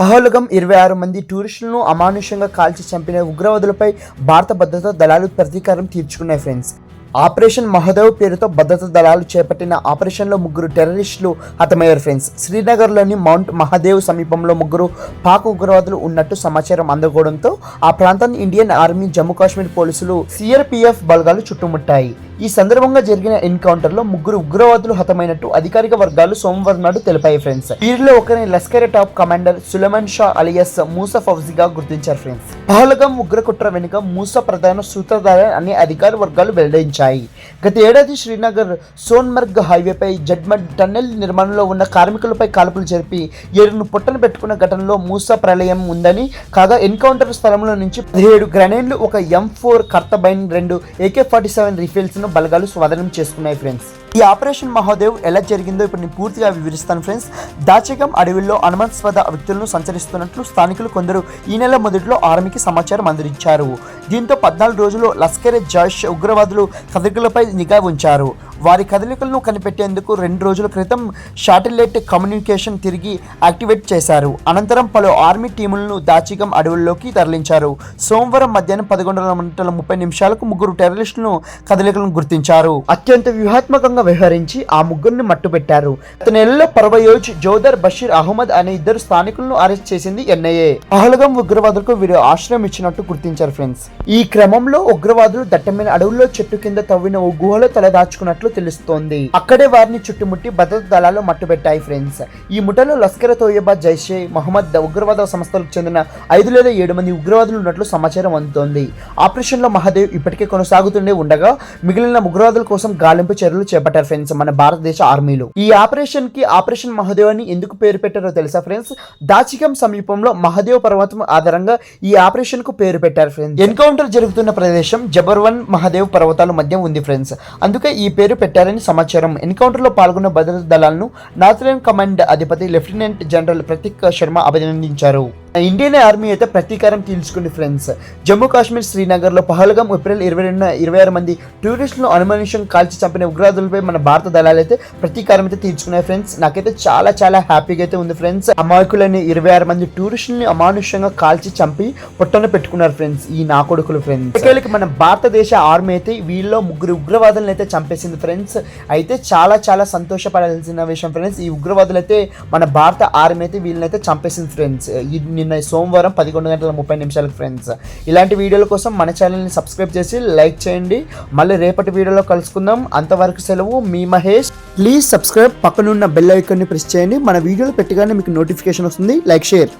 పహల్గం ఇరవై ఆరు మంది టూరిస్టులను అమానుషంగా కాల్చి చంపిన ఉగ్రవాదులపై భారత భద్రతా దళాలు ప్రతీకారం తీర్చుకున్నాయి ఫ్రెండ్స్. ఆపరేషన్ మహదేవ్ పేరుతో భద్రతా దళాలు చేపట్టిన ఆపరేషన్లో ముగ్గురు టెర్రరిస్టులు హతమయ్యారు ఫ్రెండ్స్. శ్రీనగర్లోని మౌంట్ మహదేవ్ సమీపంలో ముగ్గురు పాక్ ఉగ్రవాదులు ఉన్నట్టు సమాచారం అందుకోవడంతో ఆ ప్రాంతాన్ని ఇండియన్ ఆర్మీ జమ్మూ కాశ్మీర్ పోలీసులు సిఆర్పిఎఫ్ బలగాలు చుట్టుముట్టాయి. ఈ సందర్భంగా జరిగిన ఎన్కౌంటర్లో ముగ్గురు ఉగ్రవాదులు హతమైనట్టు అధికారిక వర్గాలు సోమవారం నాడు తెలిపాయి ఫ్రెండ్స్. వీరిలో ఒకరిని Lashkar top commander Suleman Shah alias Musa ఫౌజీగా గుర్తించారు ఫ్రెండ్స్. పహల్గం ఉగ్రకుట్ర వెనుక మూసా ప్రధాన సూత్రధార అని అధికార వర్గాలు వెల్లడించాయి. గత ఏడాది శ్రీనగర్ సోన్మర్గ్ హైవేపై జడ్మడ్ టన్నెల్ నిర్మాణంలో ఉన్న కార్మికులపై కాల్పులు జరిపి ఏడును పొట్టను పెట్టుకున్న ఘటనలో మూసా ప్రళయం ఉందని కాగా ఎన్కౌంటర్ స్థలంలో నుంచి పదిహేడు గ్రనేడ్లు ఒక ఎం ఫోర్ కర్తబైన్ రెండు ఏకే ఫార్టీ సెవెన్ రిఫిల్స్ను బలగాలు స్వాధీనం చేసుకున్నాయి ఫ్రెండ్స్ ఈ ఆపరేషన్ మహోదేవ్ ఎలా జరిగిందో ఇప్పుడు నేను పూర్తిగా వివరిస్తాను ఫ్రెండ్స్. దాచకం అడవిలో అనుమానాస్పద వ్యక్తులను సంచరిస్తున్నట్లు స్థానికులు కొందరు ఈ నెల మొదట్లో ఆర్మీకి సమాచారం అందించారు. దీంతో పద్నాలుగు రోజులు లస్కర్ జైష్ ఉగ్రవాదులు కదలికలపై నిఘా ఉంచారు. వారి కదలికలను కనిపెట్టేందుకు రెండు రోజుల క్రితం శాటిలైట్ కమ్యూనికేషన్ తిరిగి యాక్టివేట్ చేశారు. అనంతరం పలు ఆర్మీ టీములను దాచిగం అడవుల్లోకి తరలించారు. సోమవారం మధ్యాహ్నం పదకొండు గంటల ముప్పై నిమిషాలకు ముగ్గురు టెర్రరిస్టులను కదలికలను గుర్తించారు. అత్యంత వ్యూహాత్మకంగా వ్యవహరించి ఆ ముగ్గురిని మట్టుపెట్టారు గత నెలలో పర్వయోజ్ జోదర్ బషీర్ అహ్మద్ అనే ఇద్దరు స్థానికులను అరెస్ట్ చేసింది ఎన్ఐఏ పహల్గం ఉగ్రవాదులకు వీరు ఆశ్రయం ఇచ్చినట్టు గుర్తించారు ఫ్రెండ్స్. ఈ క్రమంలో ఉగ్రవాదులు దట్టమైన అడవుల్లో చెట్టు కింద తవ్విన ఓ గుహలో తలదాచుకున్నట్లు తెలుస్తోంది. అక్కడే వారిని చుట్టుముట్టి భద్రతా దళాలు మట్టుబెట్టాయి ఫ్రెండ్స్. ఈ ముఠలో లస్కర్ తోయబా జైషే మహమ్మద్ ఉగ్రవాద సంస్థలకు చెందిన ఐదు లేదా ఏడు మంది ఉగ్రవాదులు ఉన్నట్లు సమాచారం అందుతోంది. ఆపరేషన్లో మహాదేవ్ ఇప్పటికే కొనసాగుతూనే ఉండగా మిగిలిన ఉగ్రవాదుల కోసం గాలింపు చర్యలు చేపట్టారు ఫ్రెండ్స్ మన భారతదేశ ఆర్మీలో. ఈ ఆపరేషన్కి ఆపరేషన్ మహదేవ్ అని ఎందుకు పేరు పెట్టారో తెలుసా ఫ్రెండ్స్? దాచికం సమీపంలో మహదేవ్ పర్వతం ఆధారంగా ఈ ఆపరేషన్కు పేరు పెట్టారు ఫ్రెండ్స్. ఎన్కౌంటర్ జరుగుతున్న ప్రదేశం జబర్వన్ మహదేవ్ పర్వతాల మధ్య ఉంది ఫ్రెండ్స్. అందుకే ఈ పేరు పెట్టారని సమాచారం. ఎన్కౌంటర్లో పాల్గొన్న భద్రతా దళాలను నార్థరన్ కమాండ్ అధిపతి లెఫ్టినెంట్ జనరల్ ప్రతీక్ శర్మ అభినందించారు. ఇండియన్ ఆర్మీ అయితే ప్రతీకారం తీర్చుకుంది ఫ్రెండ్స్. జమ్మూ కాశ్మీర్ శ్రీనగర్లో పహల్గం ఏప్రిల్ ఇరవై రెండున ఇరవై ఆరు మంది టూరిస్టులను అనుమానుష్యం కాల్చి చంపిన ఉగ్రవాదులపై మన భారత దళాలు అయితే ప్రతీకారం అయితే తీర్చుకున్నాయి ఫ్రెండ్స్. నాకైతే చాలా చాలా హ్యాపీగా అయితే ఉంది ఫ్రెండ్స్. అమాయకులని ఇరవై ఆరు మంది టూరిస్టులని అమానుష్యంగా కాల్చి చంపి పొట్టన పెట్టుకున్నారు ఫ్రెండ్స్ ఈ నా కొడుకులు ఫ్రెండ్స్. ఇక్కడికి మన భారతదేశ ఆర్మీ అయితే వీళ్ళలో ముగ్గురు ఉగ్రవాదులను అయితే చంపేసింది ఫ్రెండ్స్. అయితే చాలా చాలా సంతోషపడాల్సిన విషయం ఫ్రెండ్స్ ఈ ఉగ్రవాదులు అయితే మన భారత ఆర్మీ అయితే వీళ్ళని అయితే చంపేసింది ఫ్రెండ్స్. నిన్న సోమవారం పదకొండు గంటల ముప్పై నిమిషాలకు ఫ్రెండ్స్ ఇలాంటి వీడియోల కోసం మన ఛానల్ని సబ్స్క్రైబ్ చేసి లైక్ చేయండి. మళ్ళీ రేపటి వీడియోలో కలుసుకుందాం. అంతవరకు సెలవు. మీ మహేష్. ప్లీజ్ సబ్స్క్రైబ్ పక్కనున్న బెల్ ఐకాన్ని ప్రెస్ చేయండి. మన వీడియోలు పెట్టగానే మీకు నోటిఫికేషన్ వస్తుంది. Like share